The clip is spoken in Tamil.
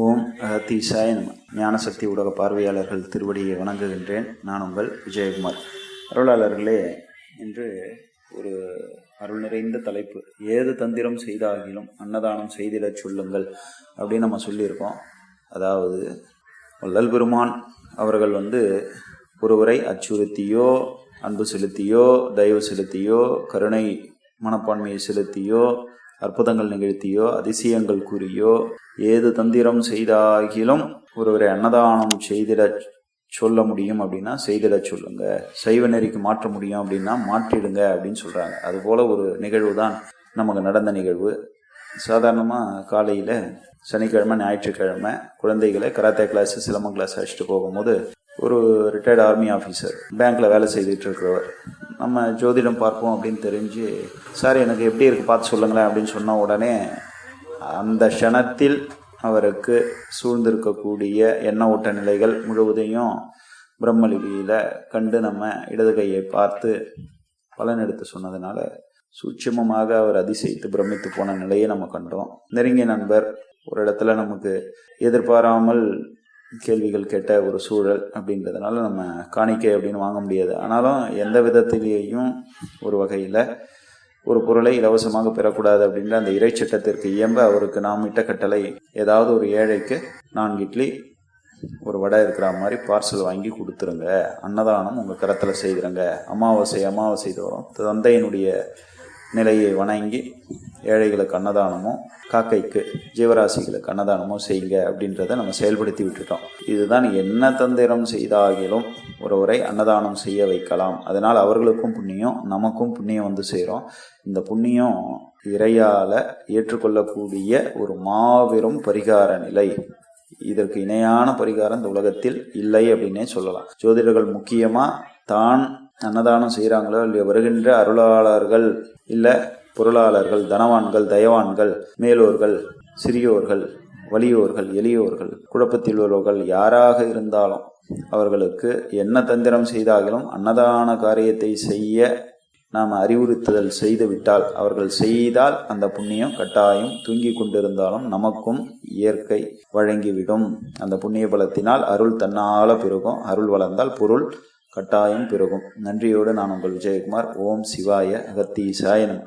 ஓம் அகத்தீசாய நம. ஞானசக்தி ஊடக பார்வையாளர்கள் திருவடியை வணங்குகின்றேன். நான் உங்கள் விஜயகுமார். அருளாளர்களே இன்று ஒரு அருள் நிறைந்த தலைப்பு. ஏது தந்திரம் செய்தாகிலும் அன்னதானம் செய்திடச் சொல்லுங்கள் அப்படின்னு நம்ம சொல்லியிருக்கோம். அதாவது வள்ளல் பெருமான் அவர்கள் வந்து ஒருவரை அச்சுறுத்தியோ அன்பு செலுத்தியோ தயவு செலுத்தியோ கருணை மனப்பான்மையை செலுத்தியோ அற்புதங்கள் நிகழ்த்தியோ அதிசயங்கள் கூறியோ ஏது தந்திரம் செய்தாகிலும் ஒருவரை அன்னதானம் செய்திட சொல்ல முடியும் அப்படின்னா செய்திட சொல்லுங்க. சைவ நெறிக்கு மாற்ற முடியும் அப்படின்னா மாற்றிடுங்க அப்படின்னு சொல்றாங்க. அது போல ஒரு நிகழ்வு தான் நமக்கு நடந்த நிகழ்வு. சாதாரணமாக காலையில் சனிக்கிழமை ஞாயிற்றுக்கிழமை குழந்தைகளை கராத்தே கிளாஸ் சிலம்பம் கிளாஸ் அழைச்சிட்டு போகும்போது ஒரு ரிட்டையர்ட் ஆர்மி ஆஃபீஸர் பேங்க்கில் வேலை செய்துட்டு இருக்கிறவர் நம்ம ஜோதிடம் பார்ப்போம் அப்படின்னு தெரிஞ்சு சார் எனக்கு எப்படி இருக்குது பார்த்து சொல்லுங்களேன் அப்படின்னு சொன்ன உடனே அந்த க்ஷணத்தில் அவருக்கு சூழ்ந்திருக்கக்கூடிய எண்ண ஓட்ட நிலைகள் முழுவதையும் பிரம்மலிபியில் கண்டு நம்ம இடது கையை பார்த்து பலன் எடுத்து சொன்னதுனால சூட்சமமாக அவர் அதிசயித்து பிரமித்து போன நிலையை நம்ம கண்டோம். நெருங்கிய நண்பர் ஒரு இடத்துல நமக்கு எதிர்பாராமல் கேள்விகள் கேட்ட ஒரு சூழல் அப்படின்றதுனால நம்ம காணிக்கை அப்படின்னு வாங்க முடியாது. ஆனாலும் எந்த விதத்திலேயும் ஒரு வகையில் ஒரு பொருளை இலவசமாக பெறக்கூடாது அப்படின்ற அந்த இறை சட்டத்திற்கு இயம்ப அவருக்கு நாம் இட்ட கட்டளை ஏதாவது ஒரு ஏழைக்கு நான்கு இட்லி ஒரு வடை இருக்கிற மாதிரி பார்சல் வாங்கி கொடுத்துருங்க. அன்னதானம் உங்கள் கரத்தில் செய்திருங்க. அமாவாசை அமாவாசை தோறும் தந்தையினுடைய நிலையை வணங்கி ஏழைகளுக்கு அன்னதானமோ காக்கைக்கு ஜீவராசிகளுக்கு அன்னதானமோ செய்யுங்க அப்படின்றத நம்ம செயல்படுத்தி விட்டுட்டோம். இதுதான் என்ன தந்திரம் செய்தாகிலும் ஒருவரை அன்னதானம் செய்ய வைக்கலாம். அதனால் அவர்களுக்கும் புண்ணியம் நமக்கும் புண்ணியம் வந்து சேரும். இந்த புண்ணியம் இறையால் ஏற்றுக்கொள்ளக்கூடிய ஒரு மாபெரும் பரிகார நிலை. இதற்கு இணையான பரிகாரம் இந்த உலகத்தில் இல்லை அப்படின்னே சொல்லலாம். ஜோதிடர்கள் முக்கியமாக தான் அன்னதானம் செய்கிறாங்களோ இல்லையோ வருகின்ற அருளாளர்கள் இல்லை பொருளாளர்கள் தனவான்கள் தயவான்கள் மேலோர்கள் சிறியோர்கள் வலியோர்கள் எளியோர்கள் குழப்பத்தில் உள்ளவர்கள் யாராக இருந்தாலும் அவர்களுக்கு என்ன தந்திரம் செய்தாலும் அன்னதான காரியத்தை செய்ய நாம் அறிவுறுத்துதல் செய்துவிட்டால் அவர்கள் செய்தால் அந்த புண்ணியம் கட்டாயம் தூங்கி கொண்டிருந்தாலும் நமக்கும் இயற்கை வழங்கிவிடும். அந்த புண்ணிய பலத்தினால் அருள் தன்னால பெருகும். அருள் வளர்ந்தால் பொருள் கட்டாயம் பெருகும். நன்றியோடு நான் உங்கள் விஜயகுமார். ஓம் சிவாய அகத்தீசாயனம்